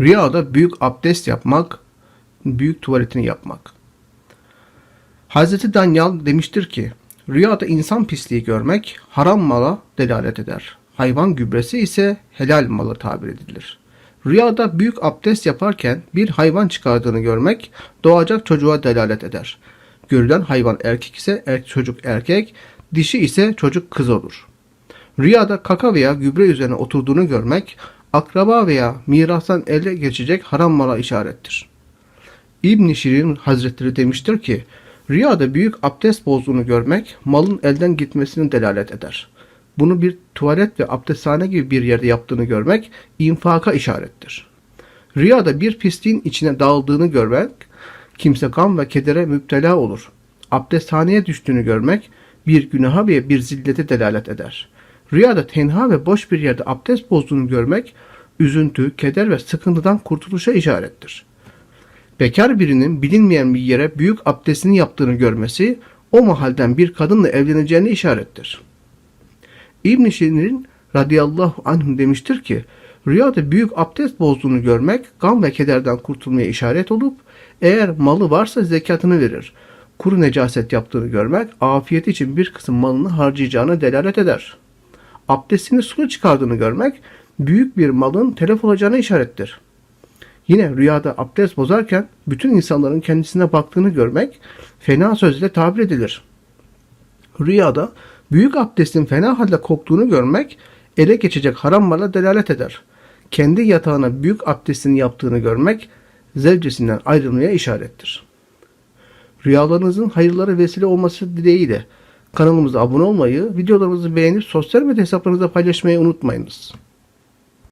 Rüyada büyük abdest yapmak, büyük tuvaletini yapmak. Hazreti Danyal demiştir ki, rüyada insan pisliği görmek haram mala delalet eder. Hayvan gübresi ise helal malı tabir edilir. Rüyada büyük abdest yaparken bir hayvan çıkardığını görmek doğacak çocuğa delalet eder. Görülen hayvan erkek ise er, çocuk erkek, dişi ise çocuk kız olur. Rüyada kaka veya gübre üzerine oturduğunu görmek, akraba veya mirastan ele geçecek haram mala işarettir. İbn Şirin Hazretleri demiştir ki, rüyada büyük abdest bozduğunu görmek, malın elden gitmesini delalet eder. Bunu bir tuvalet ve abdesthane gibi bir yerde yaptığını görmek, infaka işarettir. Rüyada bir pisliğin içine dağıldığını görmek, kimse gam ve kedere müptela olur. Abdesthaneye düştüğünü görmek, bir günaha ve bir zillete delalet eder. Rüyada tenha ve boş bir yerde abdest bozduğunu görmek, üzüntü, keder ve sıkıntıdan kurtuluşa işarettir. Bekar birinin bilinmeyen bir yere büyük abdestini yaptığını görmesi, o mahalden bir kadınla evleneceğini işarettir. İbn Şirin radıyallahu anh demiştir ki, rüyada büyük abdest bozduğunu görmek, gam ve kederden kurtulmaya işaret olup, eğer malı varsa zekatını verir. Kuru necaset yaptığını görmek, afiyet için bir kısım malını harcayacağına delalet eder. Abdestini sulu çıkardığını görmek, büyük bir malın telef olacağına işarettir. Yine rüyada abdest bozarken bütün insanların kendisine baktığını görmek fena sözle tabir edilir. Rüyada büyük abdestin fena halde koktuğunu görmek ele geçecek haram mala delalet eder. Kendi yatağına büyük abdestini yaptığını görmek zevcesinden ayrılmaya işarettir. Rüyalarınızın hayırlara vesile olması dileğiyle kanalımıza abone olmayı, videolarımızı beğenip sosyal medya hesaplarınızda paylaşmayı unutmayınız.